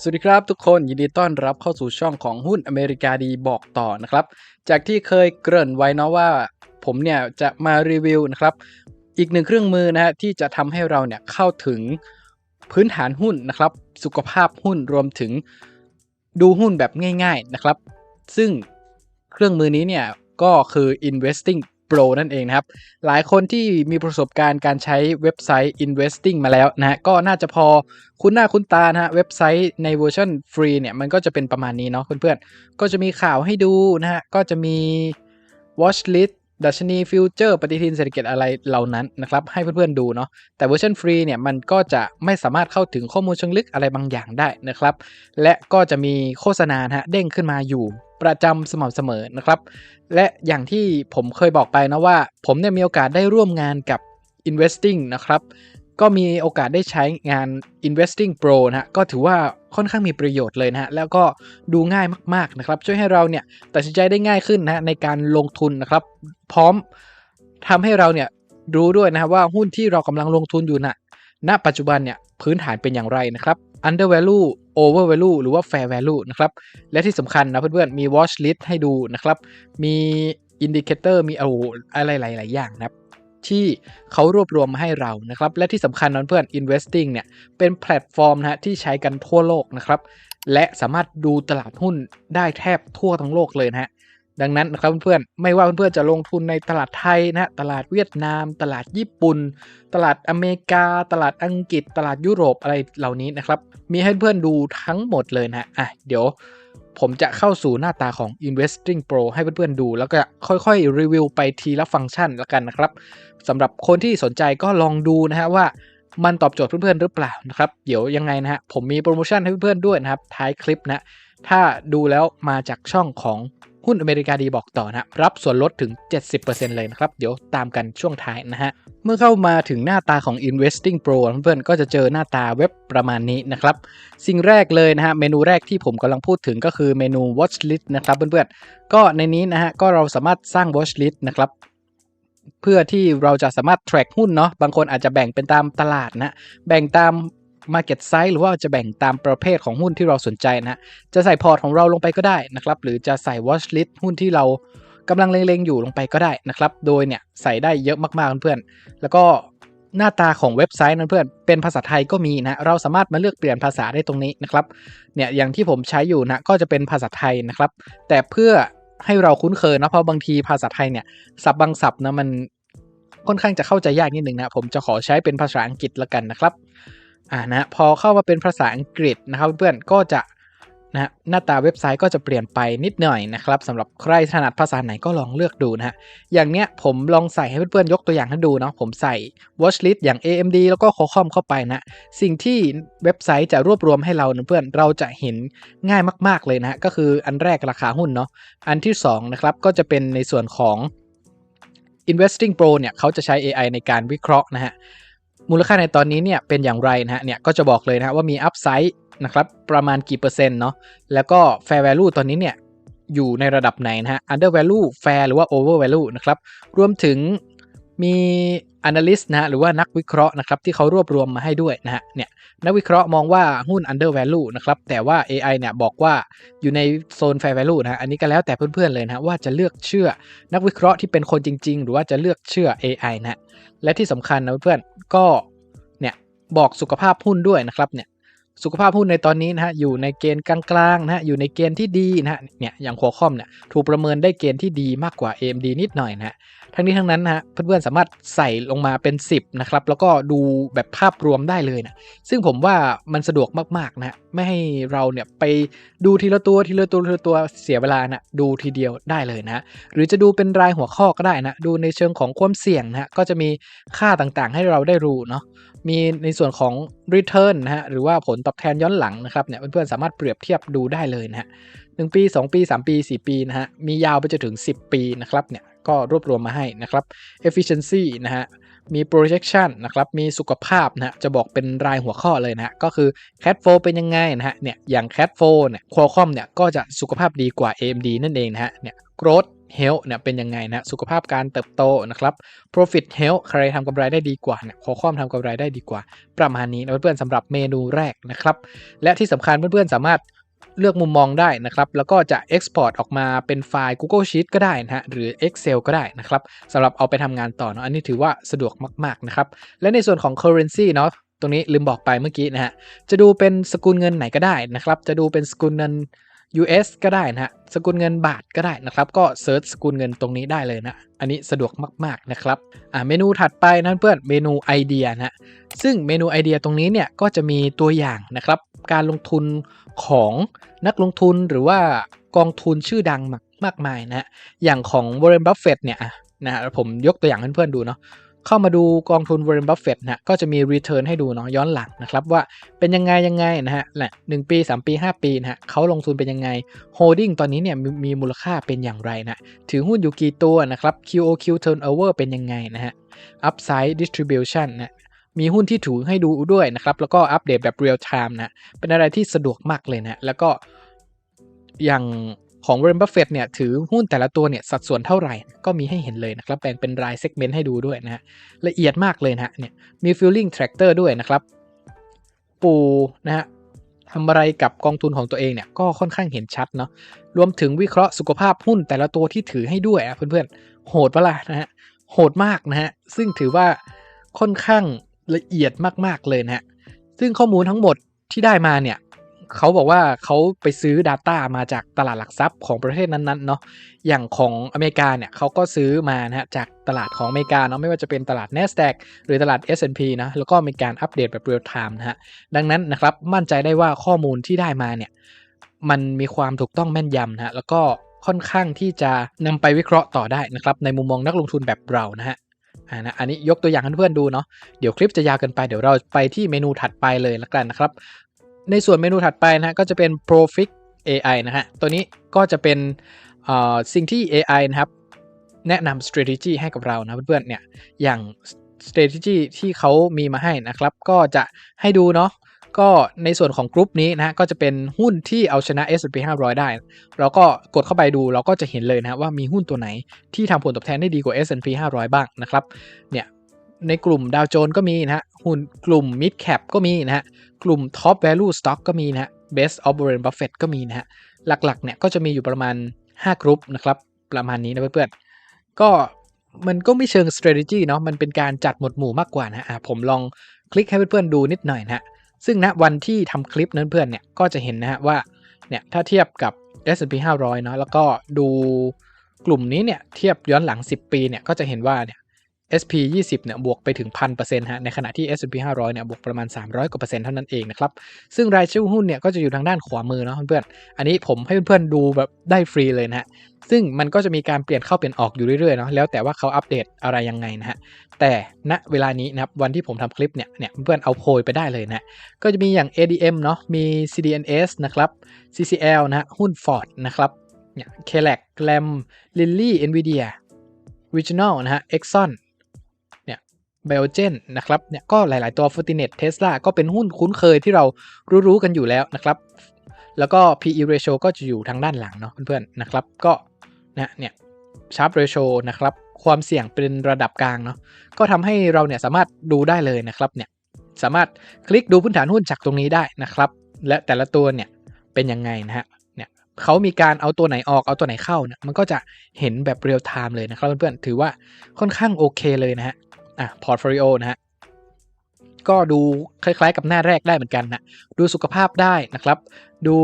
สวัสดีครับทุกคนยินดีต้อนรับเข้าสู่ช่องของหุ้นอเมริกาดีบอกต่อนะครับ จากที่เคยเกริ่นไว้เนาะว่าผมเนี่ยจะมารีวิวนะครับ อีกหนึ่งเครื่องมือนะฮะที่จะทำให้เราเนี่ยเข้าถึงพื้นฐานหุ้นนะครับ สุขภาพหุ้นรวมถึงดูหุ้นแบบง่าย ๆนะครับ ซึ่งเครื่องมือนี้เนี่ยก็คือ investing pro นั่นเองนะครับ หลายคนที่มีประสบการณ์การใช้เว็บไซต์ investing มาแล้วนะฮะก็น่าจะพอคุ้นหน้าคุ้นตานะฮะเว็บไซต์ในเวอร์ชันฟรีเนี่ยมันก็จะเป็นประมาณนี้เนาะเพื่อนๆก็จะมีข่าวให้ดูนะฮะก็จะมี watch list ดัชนีฟิวเจอร์ปฏิทินเศรษฐกิจอะไรเหล่านั้นนะครับ ให้เพื่อนๆดูเนาะแต่เวอร์ชันฟรีเนี่ยมันก็จะไม่สามารถเข้าถึงข้อมูลเชิงลึกอะไรบางอย่างได้นะครับ และก็จะมีโฆษณาฮะเด้งขึ้นมาอยู่ประจำสม่ำเสมอนะครับ และอย่างที่ผมเคยบอกไปนะว่า ผมเนี่ยมีโอกาสได้ร่วมงานกับ investing นะครับ ก็มีโอกาสได้ใช้งาน investing pro นะฮะก็ถือว่า ค่อนข้างมีประโยชน์เลยนะฮะแล้วก็ดูง่ายมากๆนะครับช่วยให้เราเนี่ยตัดสินใจได้ง่ายขึ้นนะฮะในการลงทุนนะครับ พร้อมทำให้เราเนี่ยรู้ด้วยนะว่าหุ้นที่เรากำลังลงทุนอยู่นะณปัจจุบันเนี่ยพื้นฐานเป็นอย่างไรนะครับ under value over value หรือว่า fair value นะครับ และที่สำคัญนะเพื่อนๆ มี watch list ให้ดูนะครับ มีอินดิเคเตอร์มีอาอะไรหลาย ๆ อย่างนะครับ ที่เขารวบรวมมาให้เรานะครับ และที่สำคัญนะเพื่อน investing เนี่ยเป็นแพลตฟอร์มนะฮะที่ใช้กันทั่วโลกนะครับ และสามารถดูตลาดหุ้นได้แทบทั่วทั้งโลกเลยนะฮะดังนั้นนะครับเพื่อนๆไม่ว่าเพื่อนๆจะลงทุนในตลาดไทยนะฮะตลาดเวียดนาม ตลาดญี่ปุ่น ตลาดอเมริกา ตลาดอังกฤษ ตลาดยุโรปอะไรเหล่านี้นะครับ มีให้เพื่อนดูทั้งหมดเลยนะฮะอะเดี๋ยว ผมจะเข้าสู่หน้าตาของ Investing Pro ให้เพื่อนๆดู แล้วก็ค่อยๆ รีวิวไปทีละฟังก์ชันละกันนะครับสำหรับคนที่สนใจก็ลองดูนะฮะว่ามันตอบโจทย์เพื่อนๆหรือเปล่านะครับเดี๋ยวยังไงนะฮะผมมีโปรโมชั่นให้เพื่อนๆด้วยนะครับท้ายคลิปนะถ้าดูแล้วมาจากช่องของ หุ้นอเมริกาดีบอกต่อนะรับส่วนลดถึง 70%เลยนะครับ เดี๋ยวตามกันช่วงท้ายนะฮะ เมื่อเข้ามาถึงหน้าตาของ Investing Pro เพื่อนๆก็จะเจอหน้าตาเว็บประมาณนี้นะครับ สิ่งแรกเลยนะฮะ เมนูแรกที่ผมกำลังพูดถึงก็คือเมนู Watch List นะครับเพื่อนๆ ก็ในนี้นะฮะก็เราสามารถสร้าง Watch List นะครับเพื่อที่เราจะสามารถ track หุ้นเนาะบางคนอาจจะแบ่งเป็นตามตลาดนะ แบ่งตาม Market Size หรือว่าจะแบ่งตามประเภทของหุ้นที่เราสนใจนะจะใส่พอร์ตของเราลงไปก็ได้นะครับ หรือจะใส่ Watch List หุ้นที่เรากำลังเล็งๆอยู่ลงไปก็ได้นะครับ โดยเนี่ยใส่ได้เยอะมากๆเพื่อนๆแล้วก็หน้าตาของเว็บไซต์นั้นเพื่อนเป็นภาษาไทยก็มีนะ เราสามารถมาเลือกเปลี่ยนภาษาได้ตรงนี้นะครับ เนี่ยอย่างที่ผมใช้อยู่นะก็จะเป็นภาษาไทยนะครับ แต่เพื่อให้เราคุ้นเคยนะเพราะบางทีภาษาไทยเนี่ยศัพท์บางศัพท์นะมันค่อนข้างจะเข้าใจยากนิดนึงนะผมจะขอใช้เป็นภาษาอังกฤษละกันนะครับ อ่านะพอเข้ามาเป็นภาษาอังกฤษนะครับเพื่อนก็จะนะหน้าตาเว็บไซต์ก็จะเปลี่ยนไปนิดหน่อยนะครับสำหรับใครถนัดภาษาไหนก็ลองเลือกดูนะฮะอย่างเนี้ยผมลองใส่ให้เพื่อนๆยกตัวอย่างให้ดูเนาะผมใส่ watch list อย่าง AMD แล้วก็ Qualcomm เข้าไปนะสิ่งที่เว็บไซต์จะรวบรวมให้เราเพื่อนเราจะเห็นง่ายมากๆเลยนะฮะก็คืออันแรกราคาหุ้นเนาะอันที่สองนะครับก็จะเป็นในส่วนของ Investing Pro เนี่ยเขาจะใช้ AI ในการวิเคราะห์นะฮะ มูลค่าในตอนนี้เนี่ยเป็นอย่างไรนะฮะเนี่ยก็จะบอกเลยนะฮะว่ามีอัพไซด์นะครับประมาณกี่เปอร์เซ็นต์เนาะแล้วก็ fair value ตอนนี้เนี่ยอยู่ในระดับไหนนะฮะ under value fair หรือว่า over value นะครับรวมถึงมี analyst นะฮะหรือว่านักวิเคราะห์นะครับที่เขารวบรวมมาให้ด้วยนะฮะเนี่ยนักวิเคราะห์มองว่าหุ้น under value นะครับแต่ว่า AI เนี่ยบอกว่าอยู่ในโซน fair value นะฮะอันนี้ก็แล้วแต่เพื่อนๆเลยนะว่าจะเลือกเชื่อนักวิเคราะห์ที่เป็นคนจริง ๆ หรือว่าจะเลือกเชื่อ AI นะฮะและที่สำคัญนะเพื่อนๆก็เนี่ยบอกสุขภาพหุ้นด้วยนะครับเนี่ยสุขภาพหุ้นในตอนนี้นะฮะอยู่ในเกณฑ์กลางๆนะฮะอยู่ในเกณฑ์ที่ดีนะฮะเนี่ยอย่างควอคอมเนี่ยถูกประเมินได้เกณฑ์ที่ดีมากกว่า AMD นิดหน่อยนะฮะทั้งนี้ทั้งนั้นนะฮะเพื่อนๆสามารถใส่ลงมาเป็น 10นะครับแล้วก็ดูแบบภาพรวมได้เลยนะซึ่งผมว่ามันสะดวกมากๆนะฮะไม่ให้เราเนี่ยไปดูทีละตัวทีละตัวทีละตัวเสียเวลานะดูทีเดียวได้เลยนะหรือจะดูเป็นรายหัวข้อก็ได้นะดูในเชิงของความเสี่ยงนะฮะก็จะมีค่าต่างๆ ให้เราได้รู้เนาะมีในส่วนของ return นะฮะหรือว่าผลตอบแทนย้อนหลังนะครับเนี่ยเพื่อนๆสามารถเปรียบเทียบดูได้เลยนะฮะหปี 2 ปี 3 ปี 4 ปีนะฮะมียาวไปจนถึง 10 ปีนะครับเนี่ย ก็รวบรวมมาให้นะครับ efficiency นะฮะมี projection นะครับ มีสุขภาพนะฮะ จะบอกเป็นรายหัวข้อเลยนะฮะ ก็คือ cash flow เป็นยังไงนะฮะ เนี่ย อย่าง cash flow เนี่ย Qualcomm เนี่ย ก็จะสุขภาพดีกว่า AMD นั่นเองนะฮะ เนี่ย growth health เนี่ย เป็นยังไงนะ สุขภาพการเติบโตนะครับ profit health ใครทำกำไรได้ดีกว่าเนี่ยขอความทำกำไรได้ดีกว่า ประมาณนี้นะเพื่อนๆสำหรับเมนูแรกนะครับ และที่สำคัญเพื่อนๆสามารถ เลือกมุมมองได้นะครับ แล้วก็จะ export ออกมาเป็นไฟล์ Google Sheet ก็ได้นะฮะหรือ Excel ก็ได้นะครับสำหรับเอาไปทำงานต่อเนาะอันนี้ถือว่าสะดวกมาก ๆ นะครับ และในส่วนของ currency เนาะตรงนี้ลืมบอกไปเมื่อกี้นะฮะจะดูเป็นสกุลเงินไหนก็ได้นะครับ จะดูเป็นสกุลเงิน US ก็ได้นะฮะสกุลเงินบาทก็ได้นะครับ ก็เซิร์ชสกุลเงินตรงนี้ได้เลยนะ อันนี้สะดวกมากๆนะครับอ่าเมนูถัดไปนั่นเพื่อนเมนูไอเดียนะซึ่งเมนูไอเดียตรงนี้เนี่ยก็จะมีตัวอย่างนะครับ การลงทุนของนักลงทุนหรือว่ากองทุนชื่อดังมากมากมายนะอย่างของ Warren Buffett เนี่ยนะฮะผมยกตัวอย่างให้เพื่อนๆดูเนาะ เข้ามาดูกองทุน Warren Buffett นะก็จะมี return ให้ดูเนาะย้อนหลังนะครับว่าเป็นยังไงยังไงนะฮะแหละหปี 3 ปี 5 ปีนะฮะเขาลงทุนเป็นยังไง holding ตอนนี้เนี่ยมมีมูลค่าเป็นอย่างไรนะถือหุ้นอยู่กี่ตัวนะครับ QOQ turnover เป็นยังไงนะฮะ upside distribution นะมีหุ้นที่ถือให้ดูด้วยนะครับ แล้วก็อัปเดตแบบ real time นะ เป็นอะไรที่สะดวกมากเลยนะ แล้วก็อย่าง ของ Warren Buffett เนี่ยถือหุ้นแต่ละตัวเนี่ยสัดส่วนเท่าไหร่ก็มีให้เห็นเลยนะครับแบ่งเป็นรายเซกเมนต์ให้ดูด้วยนะฮะละเอียดมากเลยนะฮะเนี่ยมี feeling tractor ด้วยนะครับ ปูนะฮะทำอะไรกับกองทุนของตัวเองเนี่ยก็ค่อนข้างเห็นชัดเนาะรวมถึงวิเคราะห์สุขภาพหุ้นแต่ละตัวที่ถือให้ด้วยอะเพื่อนๆโหดปะล่ะนะฮะโหดมากนะฮะซึ่งถือว่าค่อนข้างละเอียดมากๆเลยนะฮะซึ่งข้อมูลทั้งหมดที่ได้มาเนี่ย เขาบอกว่าเขาไปซื้อ Data มาจากตลาดหลักทรัพย์ของประเทศนั้นๆเนาะอย่างของอเมริกาเนี่ยเขาก็ซื้อมานะฮะจากตลาดของอเมริกาเนาะไม่ว่าจะเป็นตลาด NASDAQ หรือตลาด S&P นะแล้วก็มีการอัปเดตแบบเรียลไทม์นะฮะดังนั้นนะครับมั่นใจได้ว่าข้อมูลที่ได้มาเนี่ยมันมีความถูกต้องแม่นยำนะฮะแล้วก็ค่อนข้างที่จะนำไปวิเคราะห์ต่อได้นะครับในมุมมองนักลงทุนแบบเรานะฮะนะอันนี้ยกตัวอย่างให้เพื่อนๆดูเนาะเดี๋ยวคลิปจะยาวเกินไปเดี๋ยวเราไปที่เมนูถัดไปเลยละกันนะครับ ในส่วนเมนูถัดไปนะฮะก็จะเป็น Profit AI นะฮะ ตัวนี้ก็จะเป็นสิ่งที่ AI นะครับ แนะนำ strategy ให้กับเรานะเพื่อนๆเนี่ยอย่าง strategy ที่เขามีมาให้นะครับ ก็จะให้ดูเนาะก็ในส่วนของกลุ่มนี้นะก็จะเป็นหุ้นที่เอาชนะ S&P 500 ได้ เราก็กดเข้าไปดูเราก็จะเห็นเลยนะว่ามีหุ้นตัวไหนที่ทำผลตอบแทนได้ดีกว่า S&P 500 บ้างนะครับเนี่ยในกลุ่มดาวโจนก็มีนะฮะหุ้นกลุ่ม mid cap ก็มีนะฮะ กลุ่ม top value stock ก็มีนะฮะ best of Warren Buffett ก็มีนะฮะ หลักๆ เนี่ยก็จะมีอยู่ประมาณ 5 กลุ่มนะครับ ประมาณนี้นะเพื่อนๆ ก็มันก็ไม่เชิง strategy เนาะ มันเป็นการจัดหมวดหมู่มากกว่านะฮะผมลองคลิกให้เพื่อนๆ ดูนิดหน่อยนะฮะ ซึ่งณวันที่ทำคลิปนั้นเพื่อนเนี่ย ก็จะเห็นนะฮะว่า เนี่ย ถ้าเทียบกับ S&P 500 เนาะ แล้วก็ดูกลุ่มนี้เนี่ย เทียบย้อนหลัง 10 ปีเนี่ย ก็จะเห็นว่าเนี่ย SP 20เนี่ยบวกไปถึง 1,000%ฮะในขณะที่ S&P 500เนี่ยบวกประมาณ 300 กว่าเปอร์เซ็นต์เท่านั้นเองนะครับ ซึ่งรายชื่อหุ้นเนี่ยก็จะอยู่ทางด้านขวามือเนาะเพื่อนๆอันนี้ผมให้เพื่อนๆดูแบบได้ฟรีเลยนะฮะซึ่งมันก็จะมีการเปลี่ยนเข้าเปลี่ยนออกอยู่เรื่อยๆเนาะแล้วแต่ว่าเขาอัปเดตอะไรยังไงนะฮะแต่ณเวลานี้นะครับวันที่ผมทำคลิปเนี่ยเนี่ยเพื่อนเอาโพยไปได้เลยนะก็จะมีอย่าง ADM เนาะมี CDNS นะครับ CCL นะฮะหุ้น Ford นะครับเนี่ย k l a c Lam Lilly Nvidia Regional นะฮะ Exxon ไบโอเจนนะครับเนี่ยก็หลาย ๆ ตัว Fortinet Tesla ก็เป็นหุ้นคุ้นเคยที่เรารู้ ๆ กันอยู่แล้วนะครับ แล้วก็ PE ratio ก็จะอยู่ทางด้านหลังเนาะเพื่อน ๆ นะครับ ก็นะเนี่ย Sharp ratio นะครับ ความเสี่ยงเป็นระดับกลางเนาะก็ทำให้เราเนี่ยสามารถดูได้เลยนะครับเนี่ยสามารถคลิกดูพื้นฐานหุ้นจากตรงนี้ได้นะครับ และแต่ละตัวเนี่ยเป็นยังไงนะฮะเนี่ยเขามีการเอาตัวไหนออกเอาตัวไหนเข้าเนี่ยมันก็จะเห็นแบบเรียลไทม์เลยนะครับเพื่อนๆถือว่าค่อนข้างโอเคเลยนะฮะ อะพอร์ตโฟลิโอนะฮะก็ดูคล้ายๆกับหน้าแรกได้เหมือนกันนะดูสุขภาพได้นะครับ ดู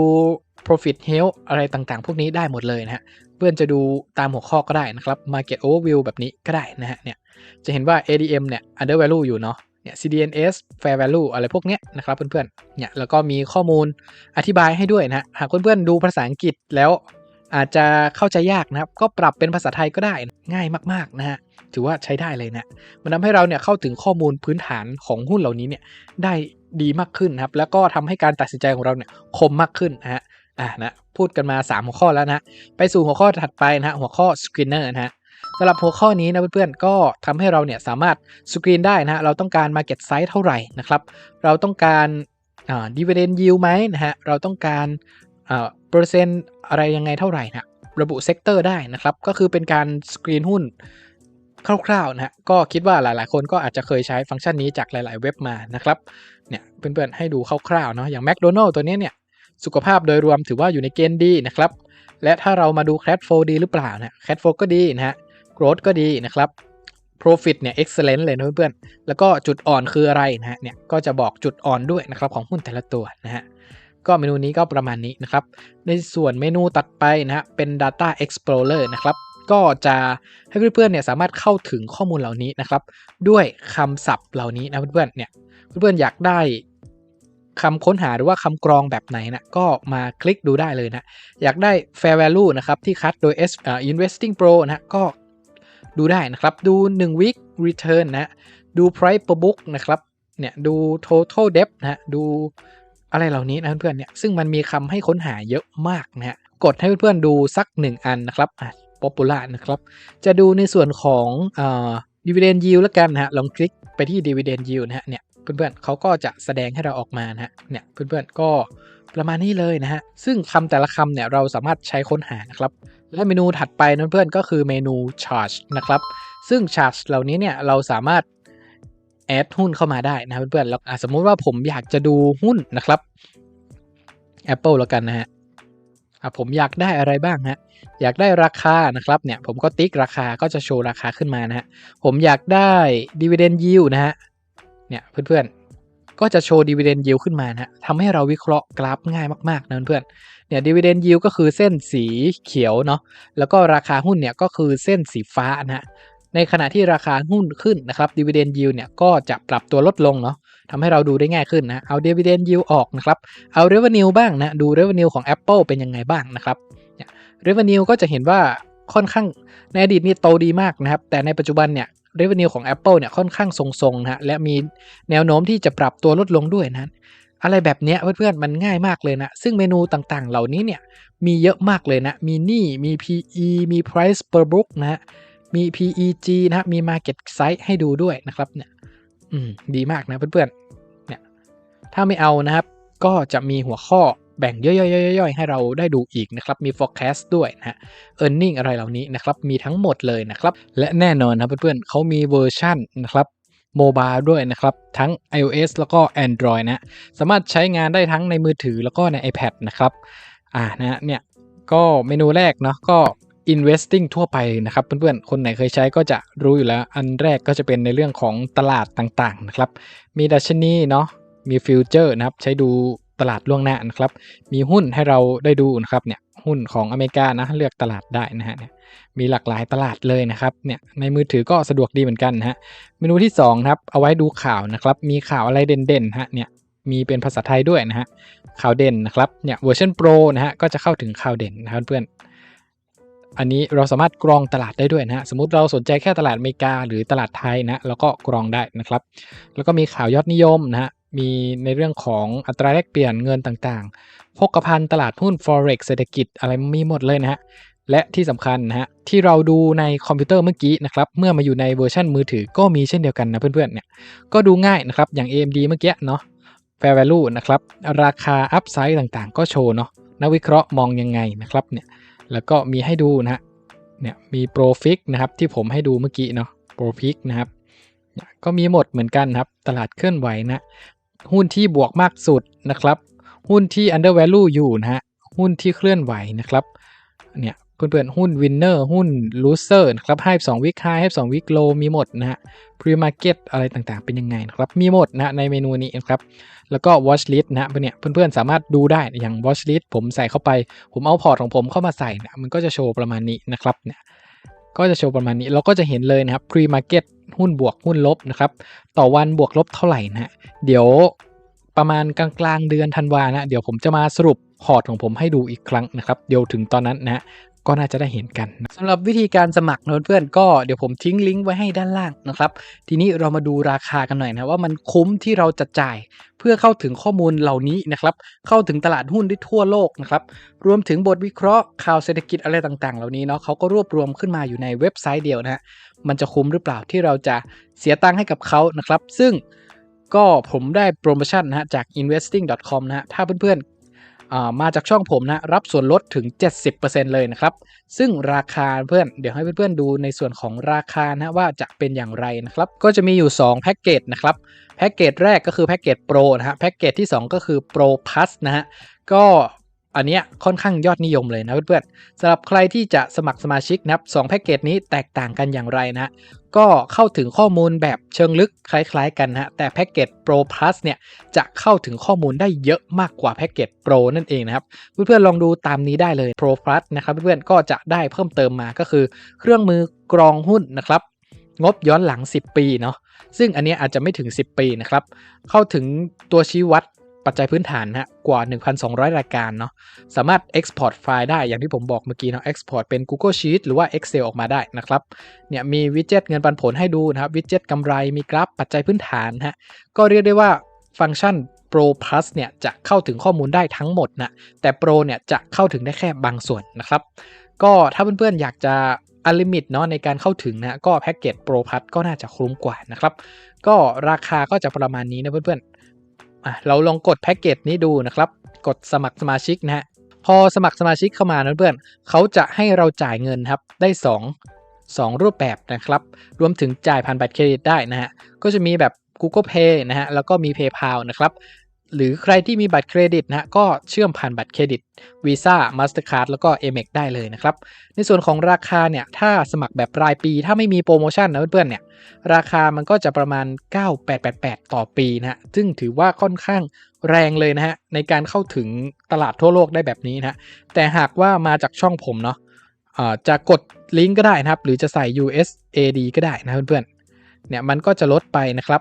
profit health อะไรต่างๆ พวกนี้ได้หมดเลยนะฮะเพื่อนจะดูตามหัวข้อก็ได้นะครับ market overview แบบนี้ก็ได้นะฮะเนี่ยจะเห็นว่า ADM เนี่ย under value อยู่เนาะเนี่ย CDNS fair value อะไรพวกเนี้ยนะครับเพื่อนๆเนี่ยแล้วก็มีข้อมูลอธิบายให้ด้วยนะหากเพื่อนๆดูภาษาอังกฤษแล้ว อาจจะเข้าใจยากนะครับ ก็ปรับเป็นภาษาไทยก็ได้ง่ายมากๆนะฮะถือว่าใช้ได้เลยนะมันทำให้เราเนี่ยเข้าถึงข้อมูลพื้นฐานของหุ้นเหล่านี้เนี่ยได้ดีมากขึ้นนะครับ แล้วก็ทำให้การตัดสินใจของเราเนี่ยคมมากขึ้นนะฮะอ่านะพูดกันมา 3 หัวข้อแล้วนะไปสู่หัวข้อถัดไปนะฮะหัวข้อ screener นะฮะสำหรับหัวข้อนี้นะเพื่อนๆก็ทำให้เราเนี่ยสามารถสกรีนได้นะเราต้องการ market size เท่าไหร่นะครับ เราต้องการอ่า dividend yield ไหมนะฮะเราต้องการ เปอร์เซ็นต์อะไรยังไงเท่าไหร่นะระบุเซกเตอร์ได้นะครับ ก็คือเป็นการสกรีนหุ้นคร่าวๆนะฮะก็คิดว่าหลายๆ คนก็อาจจะเคยใช้ฟังก์ชันนี้จากหลาย ๆ เว็บมานะครับเนี่ยเพื่อนๆให้ดูคร่าวๆเนาะอย่าง McDonald ตัวนี้เนี่ยสุขภาพโดยรวมถือว่าอยู่ในเกณฑ์ดีนะครับ และถ้าเรามาดู cash flow ดีหรือเปล่านะ cash flow ก็ดีนะฮะ growth ก็ดีนะครับ profit เนี่ย excellent เลยนะเพื่อนๆแล้วก็จุดอ่อนคืออะไรนะฮะเนี่ยก็จะบอกจุดอ่อนด้วยนะครับของหุ้นแต่ละตัวนะฮะ ก็เมนูนี้ก็ประมาณนี้นะครับ ในส่วนเมนูตัดไปนะฮะเป็น data explorer นะครับก็จะให้เพื่อนๆเนี่ยสามารถเข้าถึงข้อมูลเหล่านี้นะครับ ด้วยคำศัพท์เหล่านี้นะเพื่อนๆเนี่ยเพื่อนๆอยากได้คำค้นหาหรือว่าคำกรองแบบไหนนะก็มาคลิกดูได้เลยนะ อยากได้ fair value นะครับ ที่คัดโดย S investing pro นะก็ดูได้นะครับ ดู 1 week return นะ ดู price per book นะครับ เนี่ย ดู total debt นะ ดู อะไรเหล่านี้นะเพื่อนๆเนี่ยซึ่งมันมีคำให้ค้นหาเยอะมากนะฮะกดให้เพื่อนๆดูสัก 1 อันนะครับอะ popular นะครับ จะดูในส่วนของเอ่อ dividend yield แล้วกันนะฮะลองคลิกไปที่ dividend yield นะฮะเนี่ยเพื่อนๆเขาก็จะแสดงให้เราออกมานะฮะเนี่ยเพื่อนๆก็ประมาณนี้เลยนะฮะ ซึ่งคำแต่ละคำเนี่ยเราสามารถใช้ค้นหานะครับ และเมนูถัดไปนะเพื่อนก็คือเมนู charge นะครับ ซึ่ง charge เหล่านี้เนี่ยเราสามารถ แอดหุ้นเข้ามาได้นะเพื่อนๆแล้วอะสมมุติว่าผมอยากจะดูหุ้นนะครับ Apple แล้วกันนะฮะอะผมอยากได้อะไรบ้างฮะอยากได้ราคานะครับเนี่ยผมก็ติ๊กราคาก็จะโชว์ราคาขึ้นมานะฮะผมอยากได้ dividend yield นะฮะเนี่ยเพื่อนๆก็จะโชว์ dividend yield ขึ้นมานะฮะทำให้เราวิเคราะห์กราฟง่ายมากๆนะเพื่อนๆเนี่ย dividend yield ก็คือเส้นสีเขียวเนาะแล้วก็ราคาหุ้นเนี่ยก็คือเส้นสีฟ้านะฮะ ในขณะที่ราคาหุ้นขึ้นนะครับ dividend yield เนี่ยก็จะปรับตัวลดลงเนาะทำให้เราดูได้ง่ายขึ้นนะ เอา dividend yield ออกนะครับ เอา revenue บ้างนะ ดู revenue ของ Apple เป็นยังไงบ้างนะครับเนี่ย revenue ก็จะเห็นว่าค่อนข้างในอดีตนี่โตดีมากนะครับ แต่ในปัจจุบันเนี่ย revenue ของ Apple เนี่ยค่อนข้างทรงๆนะฮะและมีแนวโน้มที่จะปรับตัวลดลงด้วยนะอะไรแบบเนี้ยเพื่อนๆมันง่ายมากเลยนะ ซึ่งเมนูต่างๆ เหล่านี้เนี่ยมีเยอะมากเลยนะ มีนี้มี PE มี price per book นะฮะ มี PEG นะมี market size ให้ดูด้วยนะครับเนี่ยอืมดีมากนะเพื่อนๆ เนี่ย ถ้าไม่เอานะครับ ก็จะมีหัวข้อแบ่งย่อยๆๆให้เราได้ดูอีกนะครับ มี forecast ด้วยนะฮะ earning อะไรเหล่านี้นะครับ มีทั้งหมดเลยนะครับ และแน่นอนนะเพื่อนๆเขามีเวอร์ชันนะครับโมบายด้วยนะครับ ทั้ง iOS แล้วก็ Android นะ สามารถใช้งานได้ทั้งในมือถือแล้วก็ใน iPad นะครับ อ่านะเนี่ย ก็เมนูแรกเนาะก็ investing ทั่วไปนะครับเพื่อนๆ คนไหนเคยใช้ก็จะรู้อยู่แล้ว อันแรกก็จะเป็นในเรื่องของตลาดต่างๆนะครับ มีดัชนีเนาะ มีฟิวเจอร์นะครับ ใช้ดูตลาดล่วงหน้านะครับ มีหุ้นให้เราได้ดูนะครับเนี่ย หุ้นของอเมริกานะ เลือกตลาดได้นะฮะเนี่ย มีหลากหลายตลาดเลยนะครับ เนี่ย ในมือถือก็สะดวกดีเหมือนกันนะฮะ เมนูที่2นะครับ เอาไว้ดูข่าวนะครับ มีข่าวอะไรเด่นๆฮะ เนี่ย มีเป็นภาษาไทยด้วยนะฮะ ข่าวเด่นนะครับ เนี่ย เวอร์ชันโปรนะฮะ ก็จะเข้าถึงข่าวเด่นนะครับเพื่อน อันนี้เราสามารถกรองตลาดได้ด้วยนะฮะ สมมติเราสนใจแค่ตลาดอเมริกาหรือตลาดไทยนะเราก็กรองได้นะครับ แล้วก็มีข่าวยอดนิยมนะฮะ มีในเรื่องของอัตราแลกเปลี่ยนเงินต่างๆพกพันตลาดหุ้น forex เศรษฐกิจอะไรมีหมดเลยนะฮะ และที่สำคัญนะฮะที่เราดูในคอมพิวเตอร์เมื่อกี้นะครับ เมื่อมาอยู่ในเวอร์ชันมือถือก็มีเช่นเดียวกันนะเพื่อนๆเนี่ย ก็ดูง่ายนะครับ อย่าง AMD เมื่อกี้เนาะ fair value นะครับ ราคา upside ต่างๆ ก็โชว์เนาะนักวิเคราะห์มองยังไงนะครับเนี่ย แล้วก็มีให้ดูนะฮะเนี่ยมีโปรฟิกนะครับที่ผมให้ดูเมื่อกี้เนาะโปรฟิกนะครับก็มีหมดเหมือนกันครับ ตลาดเคลื่อนไหวนะหุ้นที่บวกมากสุดนะครับ หุ้นที่ under value อยู่นะฮะหุ้นที่เคลื่อนไหวนะครับเนี่ย เพื่อนๆหุ้น winner หุ้น loser นะครับให้2 week high ให้2 week low มีหมดนะฮะ pre market อะไรต่างๆ เป็นยังไงครับ มีหมดนะในเมนูนี้นะครับ แล้วก็ watch list นะเนี่ยเพื่อนๆ สามารถดูได้อย่าง watch list ผมใส่เข้าไป ผมเอาพอร์ตของผมเข้ามาใส่นะมันก็จะโชว์ประมาณนี้นะครับเนี่ยก็จะโชว์ประมาณนี้ เราก็จะเห็นเลยนะครับ pre market หุ้นบวกหุ้นลบนะครับ ต่อวันบวกลบเท่าไหร่นะเดี๋ยวประมาณกลางกลางๆเดือนธันวานะ เดี๋ยวผมจะมาสรุปพอร์ตของผมให้ดูอีกครั้งนะครับ เดี๋ยวถึงตอนนั้นนะ ก็น่าจะได้เห็นกันนะสำหรับวิธีการสมัครนะเพื่อนๆก็เดี๋ยวผมทิ้งลิงก์ไว้ให้ด้านล่างนะครับ ทีนี้เรามาดูราคากันหน่อยนะว่ามันคุ้มที่เราจะจ่ายเพื่อเข้าถึงข้อมูลเหล่านี้นะครับเข้าถึงตลาดหุ้นได้ทั่วโลกนะครับรวมถึงบทวิเคราะห์ข่าวเศรษฐกิจอะไรต่างๆ เหล่านี้เนาะเขาก็รวบรวมขึ้นมาอยู่ในเว็บไซต์เดียวนะฮะมันจะคุ้มหรือเปล่าที่เราจะเสียตังค์ให้กับเขานะครับ ซึ่งก็ผมได้โปรโมชั่นนะฮะจาก investing.com นะฮะถ้าเพื่อนๆ มาจากช่องผมนะ รับส่วนลดถึง 70%เลยนะครับ ซึ่งราคาเพื่อนเดี๋ยวให้เพื่อนๆดูในส่วนของราคานะว่าจะเป็นอย่างไรนะครับ ก็จะมีอยู่ 2 แพ็กเกจนะครับแพ็กเกจแรกก็คือแพ็กเกจโปรนะฮะแพ็กเกจที่ 2 ก็คือโปรพัสนะฮะก็ อันเนี้ยค่อนข้างยอดนิยมเลยนะเพื่อนๆสำหรับใครที่จะสมัครสมาชิกนะครับสองแพ็กเกจนี้แตกต่างกันอย่างไรนะก็เข้าถึงข้อมูลแบบเชิงลึกคล้ายๆกันนะฮะแต่แพ็กเกจ Pro Plus เนี่ยจะเข้าถึงข้อมูลได้เยอะมากกว่าแพ็กเกจ Pro นั่นเองนะครับเพื่อนๆลองดูตามนี้ได้เลย Pro Plus นะครับเพื่อนๆก็จะได้เพิ่มเติมมาก็คือ เครื่องมือกรองหุ้นนะครับงบย้อนหลัง 10 ปีเนาะซึ่งอันนี้อาจจะไม่ถึง 10 ปีนะครับ เข้าถึงตัวชี้วัด ปัจจัยพื้นฐานนะฮะกว่า 1,200 รายการเนาะสามารถ Export ไฟล์ได้อย่างที่ผมบอกเมื่อกี้เนาะ Export เป็น Google Sheet หรือว่า Excel ออกมาได้นะครับเนี่ยมีวิดเจ็ตเงินปันผลให้ดูนะครับวิดเจ็ตกำไรมีกราฟปัจจัยพื้นฐานฮะก็เรียกได้ว่าฟังก์ชัน Pro Plus เนี่ยจะเข้าถึงข้อมูลได้ทั้งหมดนะแต่ Pro เนี่ยจะเข้าถึงได้แค่บางส่วนนะครับ ก็ถ้าเพื่อนๆอยากจะอัลลิมิตเนาะในการเข้าถึงนะก็แพ็กเกจ Pro Plus ก็น่าจะคุ้มกว่านะครับ ก็ราคาก็จะประมาณนี้นะเพื่อนๆ อะเราลองกดแพ็กเกจนี้ดูนะครับ กดสมัครสมาชิกนะฮะพอสมัครสมาชิกเข้ามานะเพื่อนเขาจะให้เราจ่ายเงินครับได้ 2 2 รูปแบบนะครับ รวมถึงจ่ายผ่านบัตรเครดิตได้นะฮะ ก็จะมีแบบ Google Pay นะฮะ แล้วก็มี PayPal นะครับ หรือใครที่มีบัตรเครดิตนะก็เชื่อมผ่านบัตรเครดิต Visa Mastercard แล้วก็ Amex ได้เลยนะครับ ในส่วนของราคาเนี่ยถ้าสมัครแบบรายปี ถ้าไม่มีโปรโมชั่นนะเพื่อนๆเนี่ยราคามันก็จะประมาณ 9888 ต่อปีนะฮะซึ่งถือว่าค่อนข้างแรงเลยนะฮะในการเข้าถึงตลาดทั่วโลกได้แบบนี้นะแต่หากว่ามาจากช่องผมเนาะะจะกดลิงก์ก็ได้นะครับ หรือจะใส่ USAD ก็ได้นะเพื่อนๆเนี่ยมันก็จะลดไปนะครับ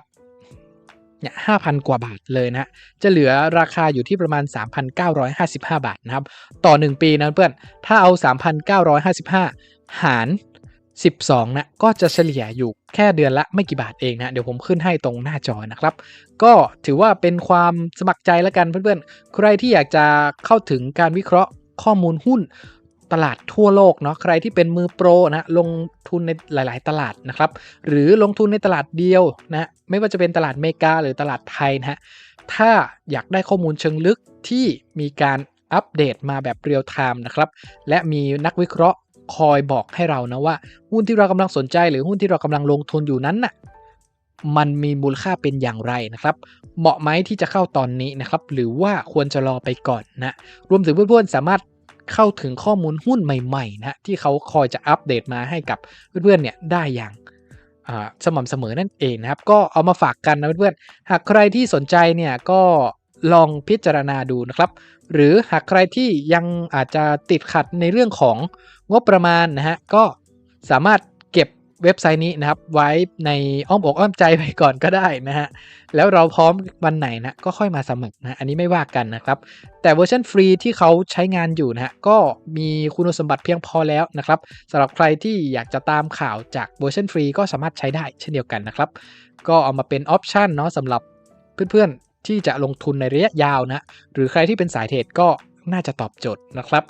เนี่ย5,000กว่าบาทเลยนะฮะจะเหลือราคาอยู่ที่ประมาณ 3,955 บาทนะครับ ต่อ 1 ปีนะเพื่อนถ้าเอา 3,955 หาร 12 นะ ก็จะเฉลี่ยอยู่แค่เดือนละไม่กี่บาทเองนะ เดี๋ยวผมขึ้นให้ตรงหน้าจอนะครับ ก็ถือว่าเป็นความสมัครใจแล้วกันเพื่อนๆ ใครที่อยากจะเข้าถึงการวิเคราะห์ข้อมูลหุ้น ตลาดทั่วโลกเนาะใครที่เป็นมือโปรนะลงทุนในหลาย ๆ ตลาดนะครับ หรือลงทุนในตลาดเดียวนะไม่ว่าจะเป็นตลาดเมกาหรือตลาดไทยนะฮะถ้าอยากได้ข้อมูลเชิงลึกที่มีการอัปเดตมาแบบเรียลไทม์นะครับและมีนักวิเคราะห์คอยบอกให้เรานะว่า หุ้นที่เรากำลังสนใจหรือหุ้นที่เรากำลังลงทุนอยู่นั้นน่ะมันมีมูลค่าเป็นอย่างไรนะครับ เหมาะไหมที่จะเข้าตอนนี้นะครับ หรือว่าควรจะรอไปก่อนนะ รวมถึงเพื่อนๆสามารถ เข้าถึงข้อมูลหุ้นใหม่ๆนะที่เขาคอยจะอัปเดตมาให้กับเพื่อนๆเนี่ยได้อย่างสม่ำเสมอนั่นเองนะครับ ก็เอามาฝากกันนะเพื่อนๆหากใครที่สนใจเนี่ยก็ลองพิจารณาดูนะครับ หรือหากใครที่ยังอาจจะติดขัดในเรื่องของงบประมาณนะฮะก็สามารถ เว็บไซต์นี้นะครับ ไว้ในอ้อมอกอ้อมใจไปก่อนก็ได้นะฮะ แล้วเราพร้อมวันไหนนะก็ค่อยมาสมัครนะ อันนี้ไม่ว่ากันนะครับ แต่เวอร์ชันฟรีที่เขาใช้งานอยู่นะฮะ ก็มีคุณสมบัติเพียงพอแล้วนะครับสำหรับใครที่อยากจะตามข่าวจากเวอร์ชันฟรีก็สามารถใช้ได้เช่นเดียวกันนะครับ ก็เอามาเป็นออปชันเนาะสำหรับเพื่อนๆที่จะลงทุนในระยะยาวนะ หรือใครที่เป็นสายเทรดก็น่าจะตอบโจทย์นะครับ